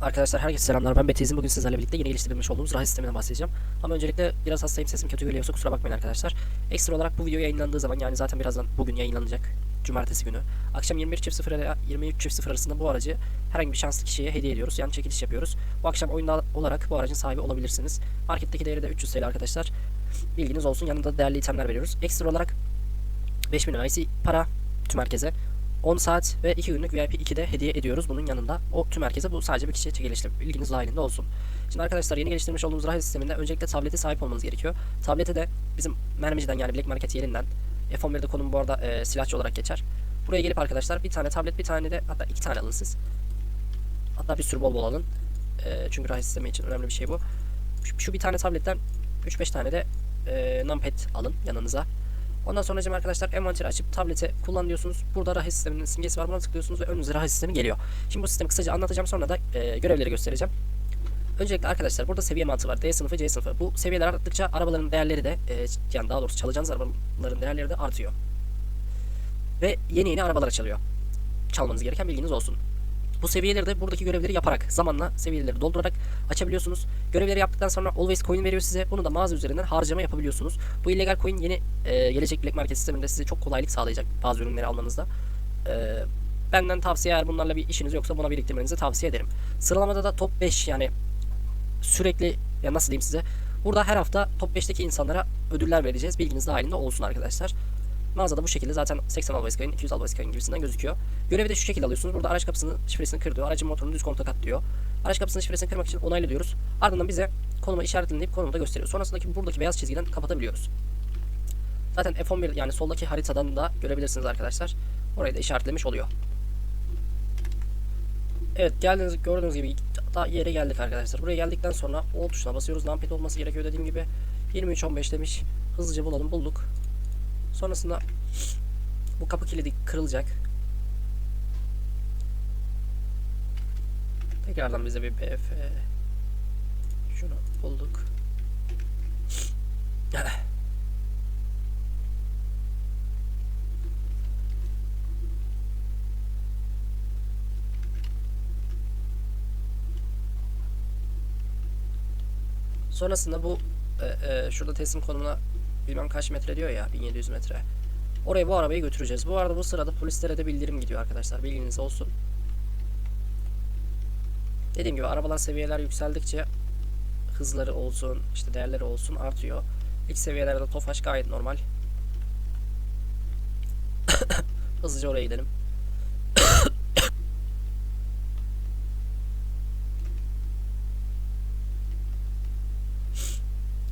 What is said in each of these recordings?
Arkadaşlar herkese selamlar. Ben Betez'im. Bugün sizlerle birlikte yeni geliştirilmiş olduğumuz rahis sisteminden bahsedeceğim. Ama öncelikle biraz hastayım sesim kötü geliyorsa kusura bakmayın arkadaşlar. Ekstra olarak bu video yayınlandığı zaman yani zaten birazdan bugün yayınlanacak. Cumartesi günü. Akşam 21.00 ile 23.00 arasında bu aracı herhangi bir şanslı kişiye hediye ediyoruz. Yani çekiliş yapıyoruz. Bu akşam oyunda olarak bu aracın sahibi olabilirsiniz. Marketteki değeri de 300 TL arkadaşlar. Bilginiz olsun. Yanında değerli itemler veriyoruz. Ekstra olarak 5000 IC para tüm herkese. 10 saat ve 2 günlük VIP 2'de hediye ediyoruz bunun yanında. O tüm herkese bu sadece bir kişiye çekilişli. Bilginiz dahilinde olsun. Şimdi arkadaşlar yeni geliştirmiş olduğumuz rahil sisteminde öncelikle tablete sahip olmanız gerekiyor. Tablete de bizim mermiciden yani Black Market yerinden F11'de konum bu arada e, silahçı olarak geçer. Buraya gelip arkadaşlar bir tane tablet bir tane de hatta iki tane alın siz. Hatta bir sürü bol bol alın. E, çünkü rahil sistemi için önemli bir şey bu. Şu, şu bir tane tabletten 3-5 tane de e, numpad alın yanınıza. Ondan sonra arkadaşlar envanteri açıp tableti kullan diyorsunuz. Burada rahis sisteminin simgesi var. Buna tıklıyorsunuz ve önünüze rahis sistemi geliyor. Şimdi bu sistemi kısaca anlatacağım sonra da e, görevleri göstereceğim. Öncelikle arkadaşlar burada seviye mantığı var. D sınıfı, C sınıfı. Bu seviyeler arttıkça arabaların değerleri de e, yani daha doğrusu çalacağınız arabaların değerleri de artıyor. Ve yeni yeni arabalar açılıyor. Çalmanız gereken bilginiz olsun. Bu seviyeleri de buradaki görevleri yaparak zamanla seviyeleri doldurarak açabiliyorsunuz. Görevleri yaptıktan sonra always coin veriyor size. Bunu da mağaza üzerinden harcama yapabiliyorsunuz. Bu illegal coin yeni e, gelecek Black Market sisteminde size çok kolaylık sağlayacak bazı ürünleri almanızda. E, benden tavsiye eğer bunlarla bir işiniz yoksa buna biriktirmenizi tavsiye ederim. Sıralamada da top 5 yani sürekli ya nasıl diyeyim size burada her hafta top 5'teki insanlara ödüller vereceğiz. Bilginiz dahilinde olsun arkadaşlar. Mağazada bu şekilde zaten 80 albayız kayın, 200 albayız kayın gibisinden gözüküyor. Görevi de şu şekilde alıyorsunuz. Burada araç kapısının şifresini kır diyor. Aracın motorunu düz kontak at diyor. Araç kapısının şifresini kırmak için onaylı diyoruz. Ardından bize konuma işaretlenip konumu da gösteriyor. Sonrasındaki buradaki beyaz çizgiden kapatabiliyoruz. Zaten F11 yani soldaki haritadan da görebilirsiniz arkadaşlar. Orayı da işaretlemiş oluyor. Evet geldiğiniz gördüğünüz gibi daha yere geldik arkadaşlar. Buraya geldikten sonra O tuşuna basıyoruz. Lampet olması gerekiyor dediğim gibi. 23.15 demiş. Hızlıca bulalım bulduk. Sonrasında bu kapı kilidi kırılacak. Tekrardan bize bir BF şunu bulduk. Sonrasında bu e, e, şurada teslim konumuna bilmem kaç metre diyor ya 1700 metre. Oraya bu arabayı götüreceğiz. Bu arada bu sırada polislere de bildirim gidiyor arkadaşlar. Bilginiz olsun. Dediğim gibi arabalar seviyeler yükseldikçe hızları olsun, işte değerleri olsun artıyor. İlk seviyelerde Tofaş gayet normal. Hızlıca oraya gidelim.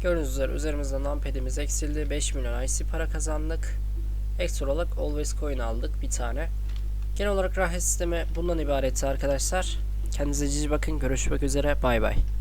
Gördüğünüz üzere üzerimizde numpad'imiz eksildi. 5 milyon IC para kazandık. Ekstra olarak Always Coin aldık bir tane. Genel olarak rahis sistemi bundan ibaretti arkadaşlar. Kendinize cici bakın. Görüşmek üzere. Bay bay.